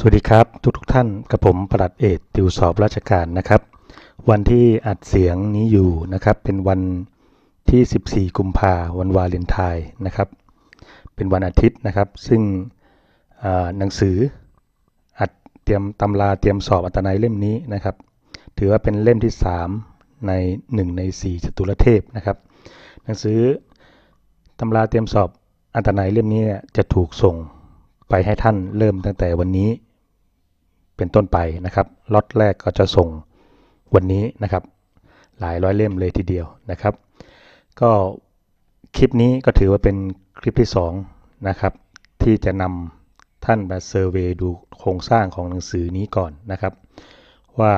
สวัสดีครับทุกทุกท่านกับผมประหลัดเอกติวสอบราชการนะครับ วันที่อัดเสียงนี้อยู่นะครับ เป็นวันที่ 14 กุมภาวันวาเลนไทน์นะครับ เป็นวันอาทิตย์นะครับ ซึ่งหนังสืออัดเตรียมตำราเตรียมสอบอัตนัยเล่มนี้นะครับ ถือว่าเป็นเล่มที่ 3 ใน 1 ใน 4จตุรเทพนะครับ หนังสือตำราเตรียมสอบอัตนัยเล่มนี้จะถูกส่งไปให้ท่านเริ่มตั้งแต่วันนี้ เป็นต้นไปนะครับล็อตแรกก็จะส่งวันนี้นะครับ หลายร้อยเล่มเลยทีเดียวนะครับ ก็คลิปนี้ก็ถือว่าเป็นคลิปที่2นะครับที่จะนำท่านมาเซอร์เวดูโครงสร้างของหนังสือนี้ก่อนนะครับ ว่า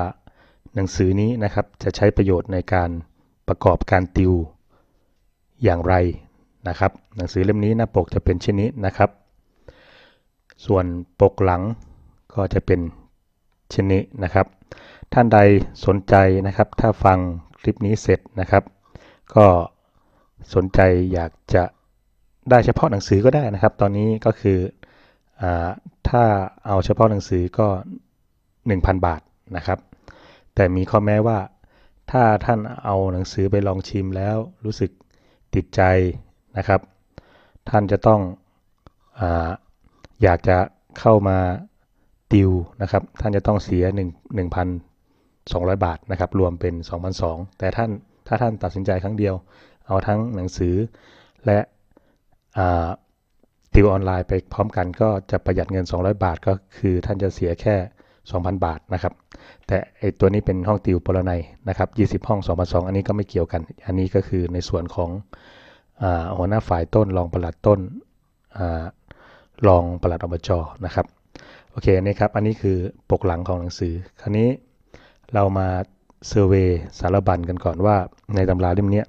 หนังสือนี้นะครับจะใช้ประโยชน์ในการประกอบการติวอย่างไรนะครับ หนังสือเล่มนี้หน้าปกจะเป็นเช่นนี้นะครับ ส่วนปกหลังก็จะเป็น ชนนี้นะครับ ท่านใดสนใจนะครับ ถ้าฟังคลิปนี้เสร็จนะครับ ก็สนใจอยากจะได้เฉพาะหนังสือก็ได้นะครับ ตอนนี้ก็คืออถ้าเอาเฉพาะหนังสือก็ 1,000 บาทนะครับ แต่มีข้อแม้ว่า ถ้าท่านเอาหนังสือไปลองชิมแล้วรู้สึกติดใจนะครับ ท่านจะต้องออยากจะเข้ามา ติวนะครับท่านจะต้องเสีย 1 1,200 บาทนะครับรวมเป็น 2,200 แต่ท่านถ้าท่านตัดสินใจครั้งเดียว เอาทั้งหนังสือและติวออนไลน์ไปพร้อมกันก็จะประหยัดเงิน 200 บาทก็คือท่านจะเสียแค่ 2,000 บาทนะครับแต่ไอตัวนี้เป็นห้องติวปรนัยนะครับ20 ห้อง 2,200 อันนี้ก็ไม่เกี่ยวกัน อันนี้ก็คือในส่วนของอหัวหน้าฝ่ายต้นรองปลัดต้นอรองปลัดอบจนะครับ โอเคนี่ครับ อันนี้คือปกหลังของหนังสือ คราวนี้เรามาเซอร์เวยสารบัญกันก่อนว่าในตำราเล่มนี้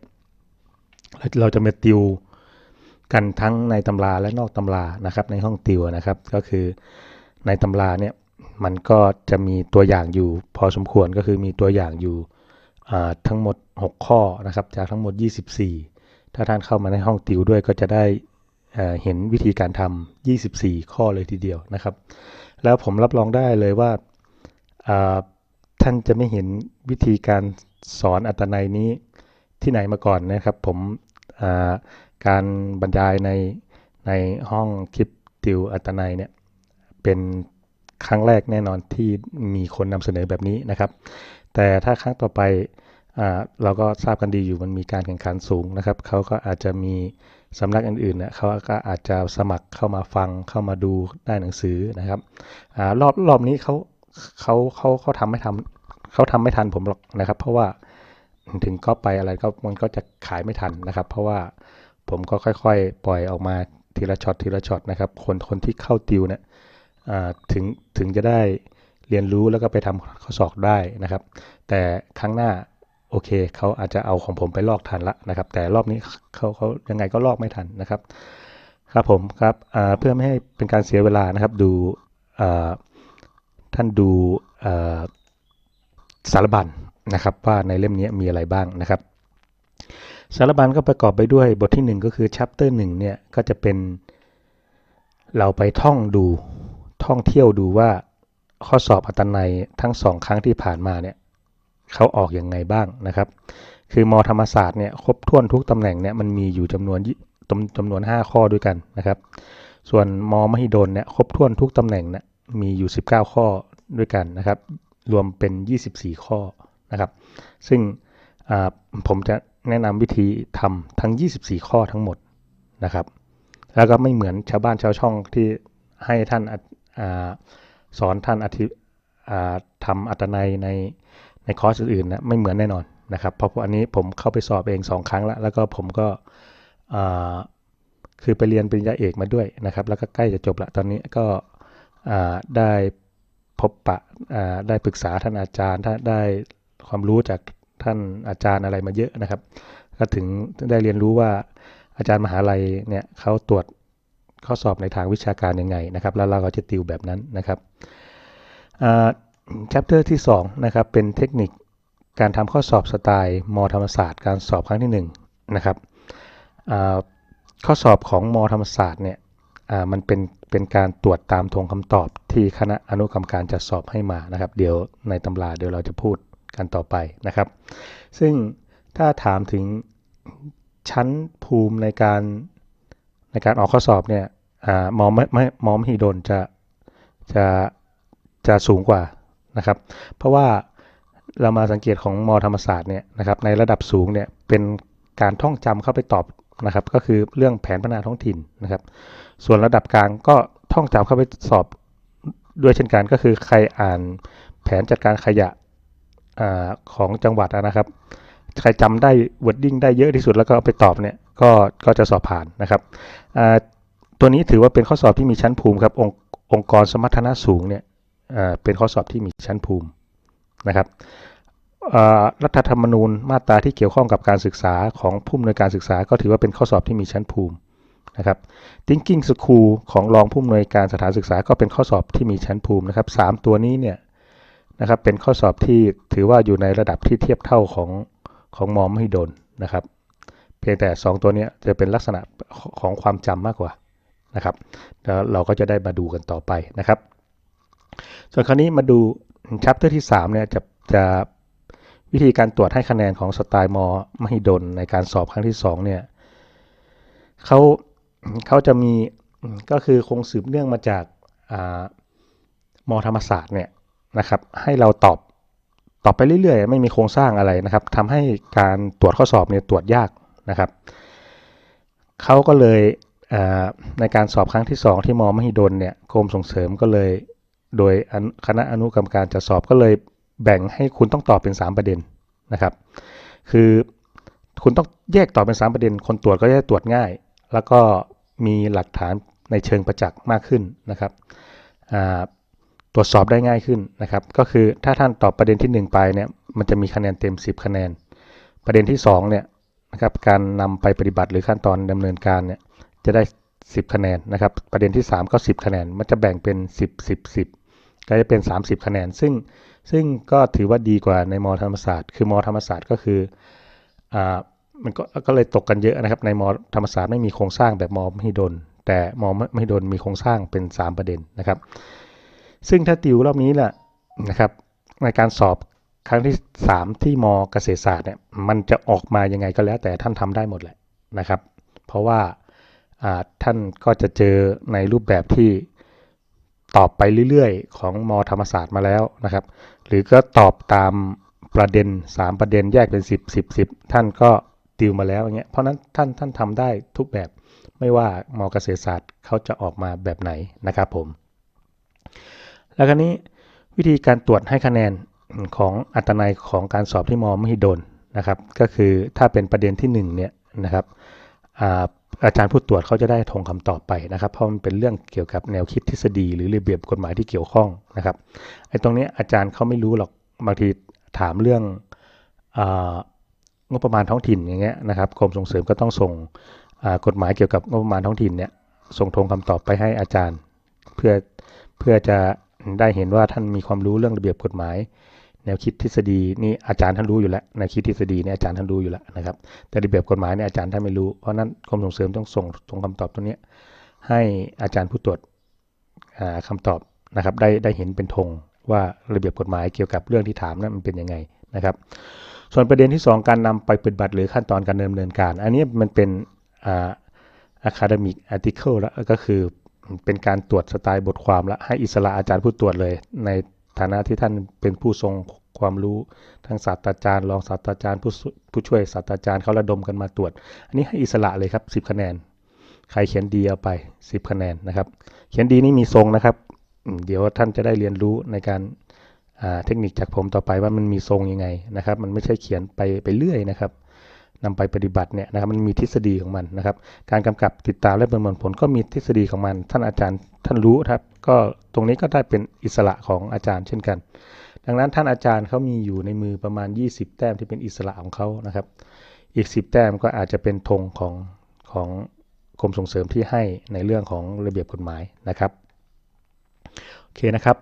เราจะมาติวกันทั้งในตำราและนอกตำรานะครับ ในห้องติวนะครับ ก็คือในตำราเนี่ยมันก็จะมีตัวอย่างอยู่พอสมควรก็คือมีตัวอย่างอยู่ทั้งหมด 6 ข้อนะครับ จากทั้งหมด 24 ถ้าท่านเข้ามาในห้องติวด้วยก็จะได้เอ่อเห็นวิธีการทำ24 ข้อเลยทีเดียวนะครับ แล้วผมรับรองได้เลยว่าท่านจะไม่เห็นวิธีการสอนอัตนัยนี้ที่ไหนมาก่อนนะครับ ผมการบรรยายในในห้องคลิปติวอัตนัยเนี่ยเป็นครั้งแรกแน่นอนที่มีคนนำเสนอแบบนี้นะครับ แต่ถ้าครั้งต่อไป เราก็ทราบกันดีอยู่มันมีการแข่งขันสูงนะครับเขาก็อาจจะมีสำนักอื่นๆเนี่ยเขาก็อาจจะสมัครเข้ามาฟังเข้ามาดูได้หนังสือนะครับอรอบรอบนี้เขาเขาเขาเขาทำไม่ทำเขาทำไม่ทันผมหรอกนะครับ เพราะว่าถึงก็ไปอะไรก็มันก็จะขายไม่ทันนะครับ เพราะว่าผมก็ค่อยๆ ปล่อยออกมาทีละช็อตทีละช็อตนะครับ คนคนที่เข้าติวเนี่ยถึงถึงจะได้เรียนรู้แล้วก็ไปทำข้อสอบได้นะครับ แต่ครั้งหน้า โอเคเขาอาจจะเอาของผมไปลอกทันละนะครับ แต่รอบนี้เขาเขายังไงก็ลอกไม่ทันนะครับ ครับผมครับเพื่อไม่ให้เป็นการเสียเวลานะครับดูท่านดูสารบัญนะครับว่าในเล่มนี้มีอะไรบ้างนะครับ สารบัญก็ประกอบไปด้วยบทที่ 1 ก็คือ chapter 1เนี่ยก็จะเป็นเราไปท่องดูท่องเที่ยวดูว่าข้อสอบอัตนัยทั้งสองครั้งที่ผ่านมาเนี่ย เขาออกอย่างไงบ้างนะครับ คือมอธรรมศาสตร์เนี่ยครบถ้วนทุกตำแหน่งเนี่ยมันมีอยู่จำนวนจำนวน 5 ข้อด้วยกันนะครับ ส่วนมมหิดลเนี่ยครบถ้วนทุกตำแหน่งเนี่ยมีอยู่ 19 ข้อด้วยกันนะครับ รวมเป็น 24 ข้อนะครับ ซึ่งผมจะแนะนำวิธีทำทั้ง 24 ข้อทั้งหมดนะครับ แล้วก็ไม่เหมือนชาวบ้านชาวช่องที่ให้ท่านอสอนท่านอธิทำอัตนัยใน ในคอร์สอื่นๆนะไม่เหมือนแน่นอนนะครับเพราะอันนี้ผมเข้าไปสอบเองสองครั้งแล้วแล้วก็ผมก็คือไปเรียนปริญญาเอกมาด้วยนะครับ แล้วก็ใกล้จะจบละตอนนี้ก็ได้พบปะได้ปรึกษาท่านอาจารย์ท่านได้ความรู้จากท่านอาจารย์อะไรมาเยอะนะครับ ก็ถึงได้เรียนรู้ว่าอาจารย์มหาลัยเนี่ยเขาตรวจข้อสอบในทางวิชาการยังไงนะครับ แล้วเราก็จะติวแบบนั้นนะครับ chapter ที่2นะครับเป็นเทคนิคการทำข้อสอบสไตล์มธรรมศาสตร์การสอบครั้งที่1นะครับข้อสอบของมธรรมศาสตร์เนี่ยมันเป็นเป็นการตรวจตามทงคำตอบที่คณะอนุกรรมการจัดสอบให้มานะครับ เดี๋ยวในตำราเดี๋ยวเราจะพูดกันต่อไปนะครับ ซึ่งถ้าถามถึงชั้นภูมิในการในการออกข้อสอบเนี่ยอมอมไม่มอมหิดลจะจะจะสูงกว่า นะครับ เพราะว่าเรามาสังเกตของมอธรรมศาสตร์เนี่ยนะครับในระดับสูงเนี่ยเป็นการท่องจำเข้าไปตอบนะครับ ก็คือเรื่องแผนพัฒนาท้องถิ่นนะครับ ส่วนระดับกลางก็ท่องจำเข้าไปสอบด้วยเช่นกันก็คือใครอ่านแผนจัดการขยะอของจังหวัดนะครับ ใครจำได้ wording ได้เยอะที่สุดแล้วก็เอาไปตอบเนี่ยก็ก็จะสอบผ่านนะครับตัวนี้ถือว่าเป็นข้อสอบที่มีชั้นภูมิครับองค์องค์กรสมรรถนะสูงเนี่ย เป็นข้อสอบที่มีชั้นภูมินะครับรัฐธรรมนูญมาตราที่เกี่ยวข้องกับการศึกษาของผู้อำนวยการศึกษา ก็ถือว่าเป็นข้อสอบที่มีชั้นภูมินะครับ Thinking School ของรองผู้อำนวยการสถานศึกษาก็เป็นข้อสอบที่มีชั้นภูมินะครับสามตัวนี้เนี่ยนะครับเป็นข้อสอบที่ถือว่าอยู่ในระดับที่เทียบเท่าของของมอมหิดลนะครับ เพียงแต่ 2 ตัวนี้จะเป็นลักษณะของความจำมากกว่านะครับแล้วเราก็จะได้มาดูกันต่อไปนะครับ ส่วนคราวนี้มาดูชัปเตอร์ที่3เนี่ยจะจะวิธีการตรวจให้คะแนนของสไตล์มอมหิดลในการสอบครั้งที่2เนี่ยเขาเขาจะมีก็คือคงสืบเนื่องมาจากมอธรรมศาสตร์เนี่ยนะครับ ให้เราตอบตอบไปเรื่อยๆ ไม่มีโครงสร้างอะไรนะครับทำให้การตรวจข้อสอบเนี่ยตรวจยากนะครับเขาก็เลยในการสอบครั้งที่ 2 ที่มอมหิดลเนี่ยกรมส่งเสริมก็เลย โดยคณะอนุกรรมการจะสอบก็เลยแบ่งให้คุณต้องตอบเป็น 3 ประเด็นนะครับ คือคุณต้องแยกตอบเป็น 3 ประเด็น คนตรวจก็จะตรวจง่าย แล้วก็มีหลักฐานในเชิงประจักษ์มากขึ้นนะครับตรวจสอบได้ง่ายขึ้นนะครับ ก็คือถ้าท่านตอบประเด็นที่ 1 ไปเนี่ยมันจะมีคะแนนเต็ม 10 คะแนน ประเด็นที่2เนี่ยนะครับการนำไปปฏิบัติหรือขั้นตอนดำเนินการเนี่ยจะได้ 10 คะแนนนะครับ ประเด็นที่ 3 ก็ 10 คะแนน มันจะแบ่งเป็น 10 10 10 ก็จะเป็น 30 คะแนน ซึ่งซึ่งก็ถือว่าดีกว่าในมอธรรมศาสตร์ คือมอธรรมศาสตร์ก็คืออ่ามันก็ก็เลยตกกันเยอะนะครับ ในมอธรรมศาสตร์ไม่มีโครงสร้างแบบมอมหิดล แต่มอมหิดลมีโครงสร้างเป็น 3 ประเด็นนะครับ ซึ่งถ้าติวรอบนี้แหละนะครับในการสอบครั้งที่ 3 ที่มเกษตรศาสตร์เนี่ยมันจะออกมายังไงก็แล้วแต่ท่านทำได้หมดแหละนะครับ เพราะว่าท่านก็จะเจอในรูปแบบที่ ตอบไปเรื่อยๆ ของมธรรมศาสตร์มาแล้วนะครับ หรือก็ตอบตามประเด็น 3 ประเด็นแยกเป็น 10 10 10 ท่านก็ติวมาแล้วอย่างเงี้ยเพราะนั้นท่านท่านทำได้ทุกแบบไม่ว่ามเกษตรศาสตร์เขาจะออกมาแบบไหนนะครับผม แล้วก็นี้วิธีการตรวจให้คะแนนของอัตนัยของการสอบที่มอมหิดลนะครับ ก็คือถ้าเป็นประเด็นที่1เนี่ยนะครับ อาจารย์ผู้ตรวจเขาจะได้ทงคำตอบไปนะครับ เพราะมันเป็นเรื่องเกี่ยวกับแนวคิดทฤษฎี หรือระเบียบกฎหมายที่เกี่ยวข้องนะครับไอ้ตรงนี้อาจารย์เขาไม่รู้หรอกบางทีถามเรื่องงบประมาณท้องถิ่นอย่างเงี้ยนะครับกรมส่งเสริมก็ต้องส่งกฎหมายเกี่ยวกับงบประมาณท้องถิ่นเนี่ยส่งทงคำตอบไปให้อาจารย์ เพื่อเพื่อจะได้เห็นว่าท่านมีความรู้เรื่องระเบียบกฎหมาย แนวคิดทฤษฎีนี่อาจารย์ท่านรู้อยู่แล้วแนวคิดทฤษฎีนี่อาจารย์ท่านรู้อยู่แล้วนะครับ แต่ระเบียบกฎหมายนี่อาจารย์ท่านไม่รู้ เพราะนั้นกรมส่งเสริมต้องส่งตรงคำตอบตัวนี้ให้อาจารย์ผู้ตรวจคำตอบนะครับได้ได้เห็นเป็นธงว่าระเบียบกฎหมายเกี่ยวกับเรื่องที่ถามนั้นมันเป็นยังไงนะครับ ส่วนประเด็นที่ 2 การนำไปปฏิบัติหรือขั้นตอนการดำเนินการ อันนี้มันเป็นอ่า academic article แล้วก็คือเป็นการตรวจสไตล์บทความและให้อิสระอาจารย์ผู้ตรวจเลยใน ฐานะที่ท่านเป็นผู้ทรงความรู้ทั้งศาสตราจารย์รองศาสตราจารย์ผู้ผู้ช่วยศาสตราจารย์เขาระดมกันมาตรวจ อันนี้ให้อิสระเลยครับ 10 คะแนน ใครเขียนดีเอาไป 10 คะแนนนะครับ เขียนดีนี่มีทรงนะครับ เดี๋ยวท่านจะได้เรียนรู้ในการเทคนิคจากผมต่อไปว่ามันมีทรงยังไงนะครับ มันไม่ใช่เขียนไปไปเรื่อยนะครับ นำไปปฏิบัติเนี่ยนะครับมันมีทฤษฎีของมันนะครับ การกำกับติดตามและประเมินผลก็มีทฤษฎีของมัน ท่านอาจารย์ท่านรู้ครับก็ตรงนี้ก็ได้เป็นอิสระของอาจารย์เช่นกัน ดังนั้นท่านอาจารย์เขามีอยู่ในมือประมาณ 20 แต้มที่เป็นอิสระของเขานะครับ อีก 10 แต้มก็อาจจะเป็นธงของของกรมส่งเสริมที่ให้ในเรื่องของระเบียบกฎหมายนะครับโอเคนะครับ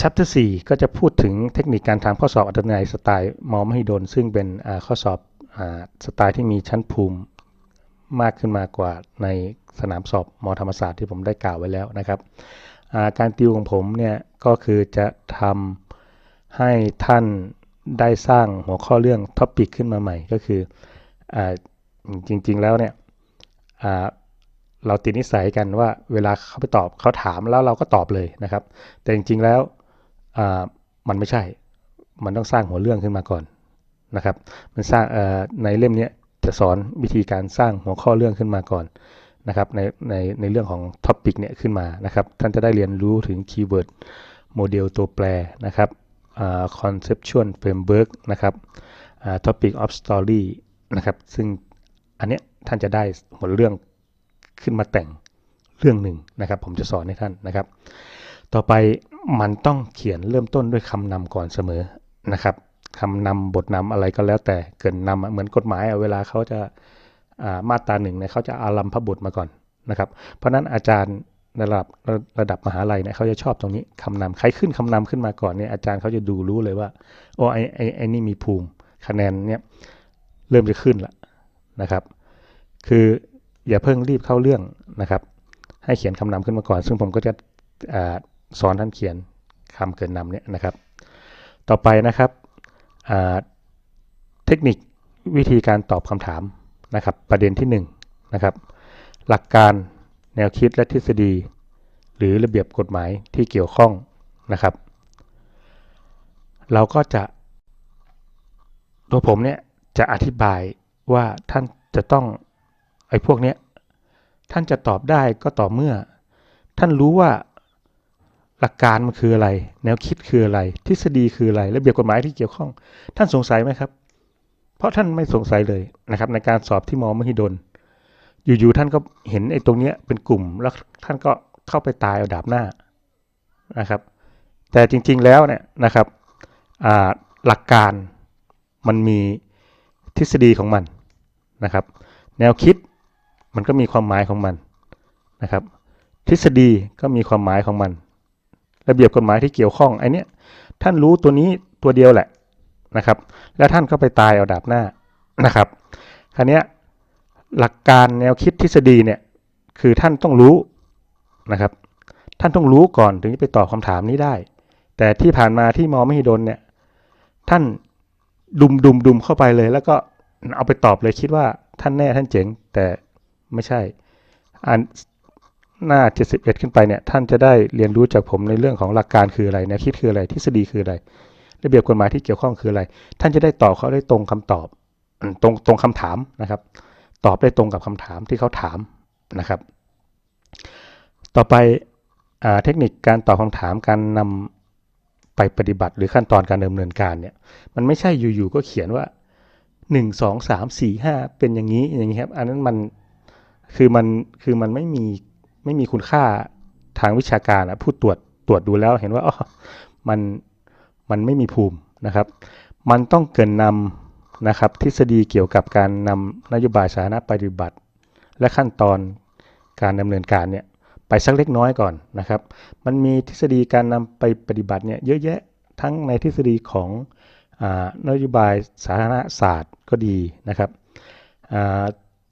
ชัปเตอร์4ก็จะพูดถึงเทคนิคการทำข้อสอบอัตนัยสไตล์มอมหิดลซึ่งเป็นข้อสอบสไตล์ที่มีชั้นภูมิมากขึ้นมากว่าในสนามสอบมอธรรมศาสตร์ที่ผมได้กล่าวไว้แล้วนะครับาการติวของผมเนี่ยก็คือจะทำให้ท่านได้สร้างหัวข้อเรื่องท็อปิกขึ้นมาใหม่ก็คืออจริงๆแล้วเนี่ยเราติดนิสัยกันว่าเวลาเขาไปตอบเขาถามแล้วเราก็ตอบเลยนะครับ แต่จริงๆแล้ว มันไม่ใช่ มันต้องสร้างหัวเรื่องขึ้นมาก่อนนะครับ มันสร้างในเล่มนี้จะสอนวิธีการสร้างหัวข้อเรื่องขึ้นมาก่อนนะครับในในในเรื่องของท็อปิกเนี่ยขึ้นมานะครับ ท่านจะได้เรียนรู้ถึงคีย์เวิร์ดโมเดลตัวแปรนะครับคอ่า conceptual framework นะครับอ่า topic of story นะครับ ซึ่งอันเนี้ยท่านจะได้หัวเรื่องขึ้นมาแต่งเรื่องหนึ่งนะครับ ผมจะสอนให้ท่านนะครับ ต่อไป มันต้องเขียนเริ่มต้นด้วยคำนำก่อนเสมอนะครับคำนำบทนำอะไรก็แล้วแต่เกินนำเหมือนกฎหมายเวลาเขาจะามาตราหนึ่งเนี่ยเขาจะอารัมพบทมาก่อนนะครับ เพราะนั้นอาจารย์ระดับระดับมหาลัยเนี่ยเขาจะชอบตรงนี้คำนำใครขึ้นคำนำขึ้นมาก่อนเนี่ยอาจารย์เขาจะดูรู้เลยว่าโอ้ไอไอไอนี่มีภูมิคะแนนเนี่ยเริ่มจะขึ้นละนะครับ คืออย่าเพิ่งรีบเข้าเรื่องนะครับ ให้เขียนคำนำขึ้นมาก่อน ซึ่งผมก็จะ สอนท่านเขียนคำเกินนำเนี่ยนะครับ ต่อไปนะครับเทคนิควิธีการตอบคำถามนะครับ ประเด็นที่1นงนะครับ หลักการแนวคิดและทฤษฎี หรือระเบียบกฎหมายที่เกี่ยวข้องนะครับ เราก็จะตัวผมเนี่ยจะอธิบายว่าท่านจะต้องไอ้พวกเนี้ยท่านจะตอบได้ก็ต่อเมื่อ ท่านรู้ว่า หลักการมันคืออะไร แนวคิดคืออะไร ทฤษฎีคืออะไร ระเบียบกฎหมายที่เกี่ยวข้อง ท่านสงสัยไหมครับ เพราะท่านไม่สงสัยเลยนะครับ ในการสอบที่มอมหิดล อยู่ๆท่านก็เห็นไอ้ตรงเนี้ยเป็นกลุ่มแล้วท่านก็เข้าไปตายเอาดาบหน้านะครับ แต่จริงๆแล้วเนี่ยนะครับหลักการมันมีทฤษฎีของมันนะครับ แนวคิดมันก็มีความหมายของมันนะครับ ทฤษฎีก็มีความหมายของมัน ระเบียบกฎหมายที่เกี่ยวข้องไอ้เนี้ยท่านรู้ตัวนี้ตัวเดียวแหละนะครับ แล้วท่านก็ไปตายเอาดาบหน้านะครับคราวเนี้ยหลักการแนวคิดทฤษฎีเนี่ยคือท่านต้องรู้นะครับ ท่านต้องรู้ก่อนถึงจะไปตอบคำถามนี้ได้ แต่ที่ผ่านมาที่มอมหิดลเนี่ยท่านดุมดุมดุมเข้าไปเลย แล้วก็เอาไปตอบเลยคิดว่าท่านแน่ท่านเจ๋งแต่ไม่ใช่อัน หน้า 71 ขึ้นไปเนี่ยท่านจะได้เรียนรู้จากผมในเรื่องของหลักการคืออะไรแนวคิดคืออะไรทฤษฎีคืออะไร ระเบียบกฎหมายที่เกี่ยวข้องคืออะไร ท่านจะได้ตอบเขาได้ตรงคำตอบตรงตรงคำถามนะครับ ตอบได้ตรงกับคำถามที่เขาถามนะครับ ต่อไปอเทคนิคการตอบคำถามการนำไปปฏิบัติหรือขั้นตอนการดำเนินการเนี่ยมันไม่ใช่อยู่ๆก็เขียนว่า 1 2 3 4 5 เป็นอย่างนี้อย่างนี้ครับ อันนั้นมันคือมันคือมันไม่มี ไม่มีคุณค่าทางวิชาการอะผู้ตรวจตรวจดูแล้วเห็นว่าอ๋อมันมันไม่มีภูมินะครับ มันต้องเกินนำนะครับทฤษฎีเกี่ยวกับการนำนโยบายสาธารณปฏิบัติ และขั้นตอนการดำเนินการเนี่ยไปสักเล็กน้อยก่อนนะครับ มันมีทฤษฎีการนำไปปฏิบัติเนี่ยเยอะแยะทั้งในทฤษฎีของอนโยบายสาธารณศาสตร์ก็ดีนะครับ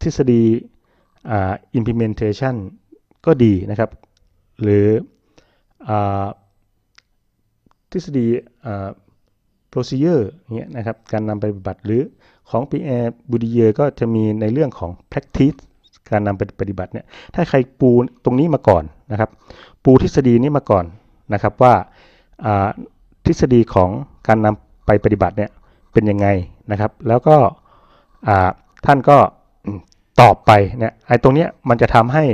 ทฤษฎี implementation ก็ดีนะครับ หรืออทฤษฎี procedure เงี้ยนะครับการนำไปปฏิบัติหรือของปีแอร์บูดิเยก็จะมีในเรื่องของ practice การนำไปปฏิบัติเนี่ยถ้าใครปูตรงนี้มาก่อนนะครับ ปูทฤษฎีนี้มาก่อนนะครับว่าทฤษฎีของการนำไปปฏิบัติเนี่ยเป็นยังไงนะครับ แล้วก็ท่านก็ตอบไปเนี่ยไอ้ตรงเนี้ยมันจะทำให้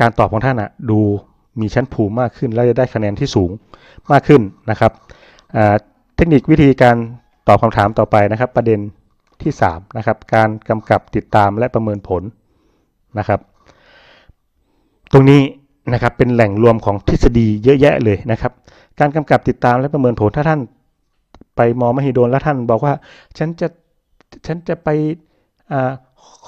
การตอบของท่านอะดูมีชั้นภูมิมากขึ้น และจะได้คะแนนที่สูงมากขึ้นนะครับเทคนิควิธีการตอบคำถามต่อไปนะครับ ประเด็นที่3นะครับการกำกับติดตามและประเมินผลนะครับ ตรงนี้นะครับเป็นแหล่งรวมของทฤษฎีเยอะแยะเลยนะครับ การกำกับติดตามและประเมินผลถ้าท่านไปมอมหิดลแล้วท่านบอกว่าฉันจะฉันจะไป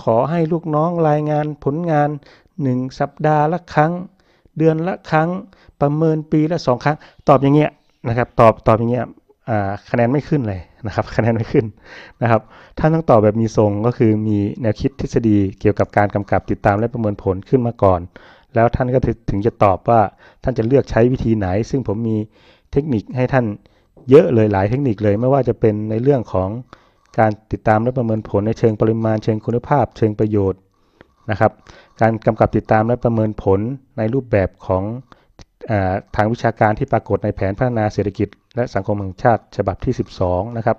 ขอให้ลูกน้องรายงานผลงาน1สัปดาห์ละครั้ง เดือนละครั้งประเมินปีละสองครั้ง ตอบอย่างเงี้ยนะครับ ตอบตอบอย่างเงี้ยคะแนนไม่ขึ้นเลยนะครับคะแนนไม่ขึ้นนะครับท่านต้องตอบแบบมีทรงก็คือมีแนวคิดทฤษฎีเกี่ยวกับการกำกับติดตามและประเมินผลขึ้นมาก่อน แล้วท่านก็ถึงจะตอบว่าท่านจะเลือกใช้วิธีไหน ซึ่งผมมีเทคนิคให้ท่านเยอะเลยหลายเทคนิคเลย ไม่ว่าจะเป็นในเรื่องของ การติดตามและประเมินผลในเชิงปริมาณเชิงคุณภาพ เชิงประโยชน์นะครับ การกำกับติดตามและประเมินผลในรูปแบบของทางวิชาการที่ปรากฏในแผนพัฒนาเศรษฐกิจ และสังคมแห่งชาติฉบับที่ 12 นะครับ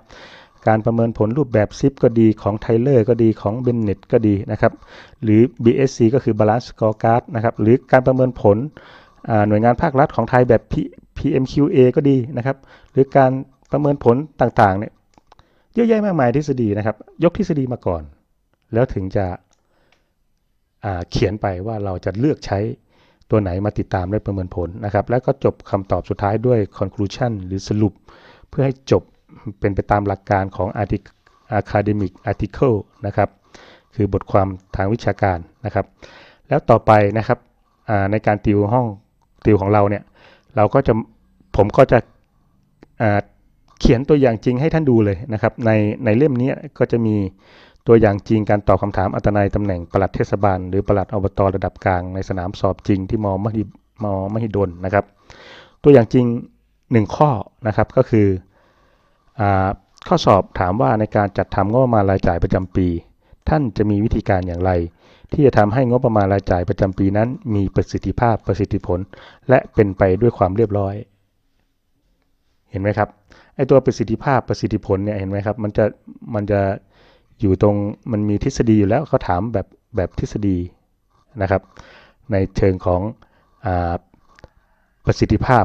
การประเมินผลรูปแบบซิปก็ดีของไทเลอร์ก็ดีของเบนเน็ตก็ดีนะครับ หรือ BSC ก็คือ Balance Scorecard นะครับ หรือการประเมินผลหน่วยงานภาครัฐของไทยแบบ PMQA ก็ดีนะครับ หรือการประเมินผลต่างๆเนี่ย เยอะแยะมากมายทฤษฎีนะครับ ยกทฤษฎีมาก่อน แล้วถึงจะเขียนไปว่าเราจะเลือกใช้ตัวไหนมาติดตามและประเมินผลนะครับ แล้วก็จบคำตอบสุดท้ายด้วย conclusion หรือสรุป เพื่อให้จบเป็นไปตามหลักการของ academic article นะครับ คือบทความทางวิชาการนะครับ แล้วต่อไปนะครับในการติวห้องติวของเราเนี่ย เราก็จะผมก็จะ เขียนตัวอย่างจริงให้ท่านดูเลยนะครับ ในในเล่มนี้ก็จะมีตัวอย่างจริงการตอบคำถามอัตนัยตำแหน่งปลัดเทศบาล หรือปลัดอบตระดับกลางในสนามสอบจริงที่มอมหิมอมหิดลนะครับ ตัวอย่างจริงหนึ่งข้อนะครับก็คืออข้อสอบถามว่าในการจัดทำงบประมาณรายจ่ายประจำปี ท่านจะมีวิธีการอย่างไร ที่จะทำให้งบประมาณรายจ่ายประจำปีนั้น มีประสิทธิภาพประสิทธิผล และเป็นไปด้วยความเรียบร้อย เห็นไหมครับ ไอตัวประสิทธิภาพประสิทธิผลเนี่ยเห็นไหมครับ มันจะมันจะอยู่ตรงมันมีทฤษฎีอยู่แล้วเขาถามแบบแบบทฤษฎีนะครับ ในเชิงของอาประสิทธิภาพ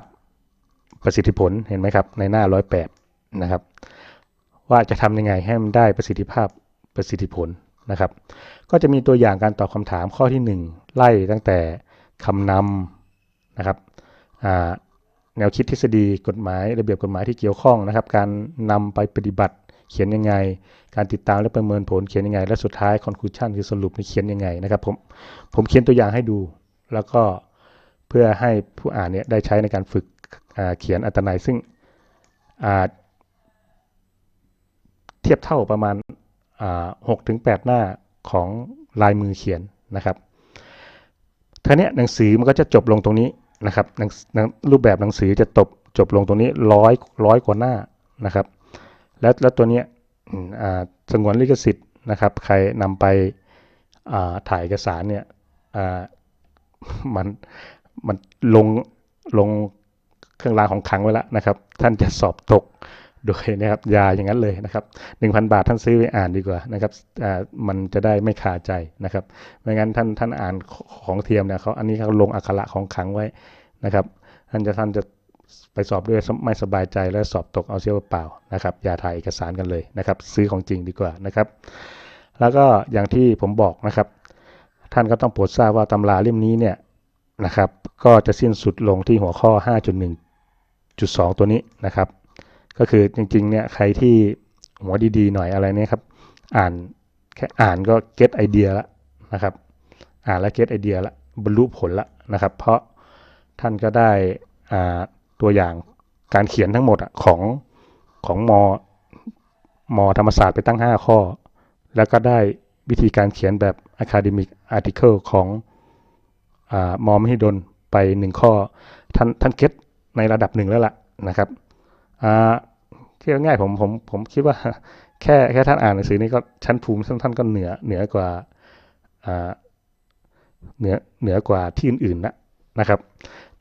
ประสิทธิผลเห็นไหมครับ ในหน้า108นะครับ ว่าจะทำยังไงให้มันได้ประสิทธิภาพประสิทธิผลนะครับ ก็จะมีตัวอย่างการตอบคำถามข้อที่ 1 ไล่ตั้งแต่คำนำนะครับอ่า แนวคิดทฤษฎีกฎหมายระเบียบกฎหมายที่เกี่ยวข้องนะครับ การนำไปปฏิบัติเขียนยังไง การติดตามและประเมินผลเขียนยังไง และสุดท้าย conclusion คือสรุปนี่เขียนยังไงนะครับผมผมเขียนตัวอย่างให้ดู แล้วก็เพื่อให้ผู้อ่านเนี่ยได้ใช้ในการฝึกเขียนอัตนัยซึ่งอ่าเทียบเท่าประมาณหกถึงแปดหน้าของลายมือเขียนนะครับทีนี้หนังสือมันก็จะจบลงตรงนี้ นะครับรูปแบบหนังสือจะตบจบลงตรงนี้ร้อยร้อยกว่าหน้านะครับ แล้วแล้วตัวเนี้ยสงวนลิขสิทธิ์นะครับ ใครนำไปาถ่ายเอกสารเนี่ยมันมันลงลงเครื่องรางของขังไว้แล้วนะครับ ท่านจะสอบตก โดยนะครับยาอย่างนั้นเลยนะครับหนึ่งพันบาทท่านซื้อไปอ่านดีกว่านะครับอ่มันจะได้ไม่คาใจนะครับไม่งั้นท่านท่านอ่านของเทียมเนี่ยเขาอันนี้เขาลงอักขระของขังไว้นะครับท่านจะท่านจะไปสอบด้วยไม่สบายใจและสอบตกเอาเสียเปล่านะครับอย่าถ่ายเอกสารกันเลยนะครับ ซื้อของจริงดีกว่านะครับ แล้วก็อย่างที่ผมบอกนะครับ ท่านก็ต้องโปรดทราบว่าตำราเล่มนี้เนี่ยนะครับ ก็จะสิ้นสุดลงที่หัวข้อ 5.1.2 ตัวนี้นะครับ ก็คือจริงๆเนี่ยใครที่หัวดีๆหน่อยอะไรเนี่ยครับ อ่านแค่อ่านก็เก็ตไอเดียละนะครับ อ่านแล้วเก็ตไอเดียละบรรลุผลละนะครับ เพราะท่านก็ได้อ่าตัวอย่างการเขียนทั้งหมดของของมมธรรมศาสตร์ไปตั้ง 5 ข้อ แล้วก็ได้วิธีการเขียนแบบ academic article ของอมอมหิดลไปหนึ่งข้อ ท่านท่านเก็ตในระดับหนึ่งแล้วล่ะนะครับ อ่าที่ง่ายผมผมผมคิดว่าแค่แค่ท่านอ่านหนังสือนี้ก็ชั้นภูมิท่านท่านก็เหนือเหนือกว่าเหนือเหนือกว่าที่อื่นๆนะนะครับ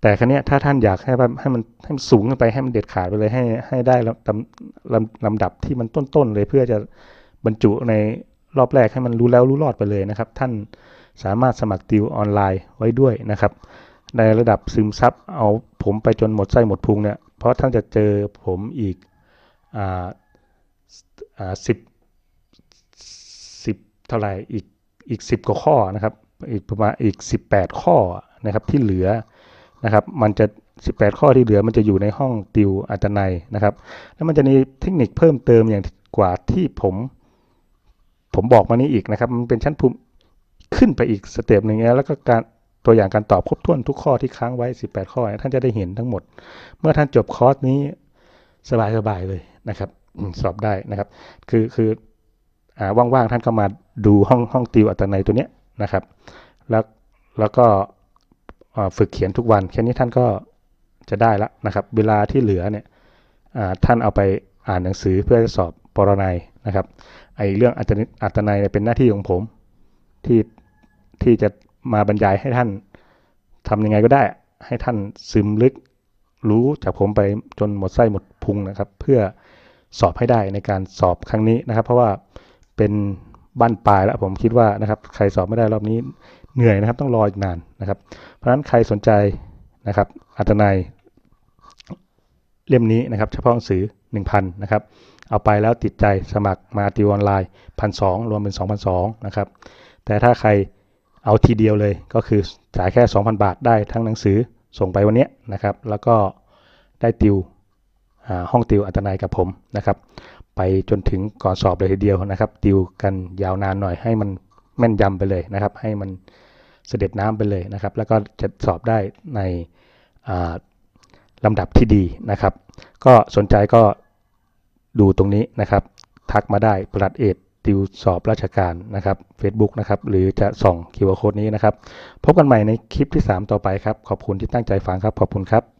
แต่ครั้นี้ถ้าท่านอยากให้มันให้มันให้มันสูงขึ้นไปให้มันเด็ดขาดไปเลยให้ให้ได้ลำลำลำดับที่มันต้นๆเลยเพื่อจะบรรจุในรอบแรกให้มันรู้แล้วรู้รอดไปเลยนะครับ ท่านสามารถสมัครติวออนไลน์ไว้ด้วยนะครับ ในระดับซึมซับเอาผมไปจนหมดไส้หมดพุงเนี่ยเพราะท่านจะเจอผมอีก สิบสิบเท่าไหร่อีกอีกสิบกว่าข้อนะครับอีกประมาณอีกสิบแปดข้อนะครับที่เหลือนะครับมันจะ 18 ข้อที่เหลือมันจะอยู่ในห้องติวอัตนัยนะครับ แล้วมันจะมีเทคนิคเพิ่มเติมอย่างกว่าที่ผม ผมบอกมานี้อีกนะครับ มันเป็นชั้นภูมิขึ้นไปอีกสเต็ปหนึ่งแล้วก็การตัวอย่างการตอบครบถ้วนทุกข้อที่ค้างไว้ 18 ข้อ ท่านจะได้เห็นทั้งหมด เมื่อท่านจบคอร์สนี้สบายๆเลย นะครับสอบได้นะครับ คือคืออว่างๆท่านก็มาดูห้องห้องติวอัตนัยตัวเนี้ยนะครับ แล้วแล้วก็ฝึกเขียนทุกวันแค่นี้ท่านก็จะได้ละนะครับ เวลาที่เหลือเนี่ยท่านเอาไปอ่านหนังสือเพื่อสอบปรนัยนะครับไอเรื่องอัตนิอัตนัยเนี่ยเป็นหน้าที่ของผมที่ที่จะมาบรรยายให้ท่านทำยังไงก็ได้ ให้ท่านซึมลึกรู้จากผมไปจนหมดไส้หมดพุงนะครับ เพื่อ สอบให้ได้ในการสอบครั้งนี้นะครับ เพราะว่าเป็นบั้นปลายแล้วผมคิดว่านะครับใครสอบไม่ได้รอบนี้เหนื่อยนะครับ ต้องรออีกนานนะครับ เพราะฉะนั้นใครสนใจนะครับอัตนัยเล่มนี้นะครับ เฉพาะหนังสือ 1,000นะครับเอาไปแล้วติดใจสมัครมาติวออนไลน์พันสรวมเป็น 2,200นะครับแต่ถ้าใครเอาทีเดียวเลยก็คือจ่ายแค่ 2,000 บาทได้ทั้งหนังสือส่งไปวันนี้นะครับ แล้วก็ได้ติว ห้องติวอัตนัยกับผมนะครับ ไปจนถึงก่อนสอบเลยทีเดียวนะครับ ติวกันยาวนานหน่อยให้มันแม่นยำไปเลยนะครับ ให้มันเสด็จน้ำไปเลยนะครับ แล้วก็จะสอบได้ในอ่าลำดับที่ดีนะครับ ก็สนใจก็ดูตรงนี้นะครับ ทักมาได้ประหลัดเอดติวสอบราชการนะครับ Facebook นะครับ หรือจะส่อง QR Code นี้นะครับ พบกันใหม่ในคลิปที่ 3 ต่อไปครับ ขอบคุณที่ตั้งใจฟังครับ ขอบคุณครับ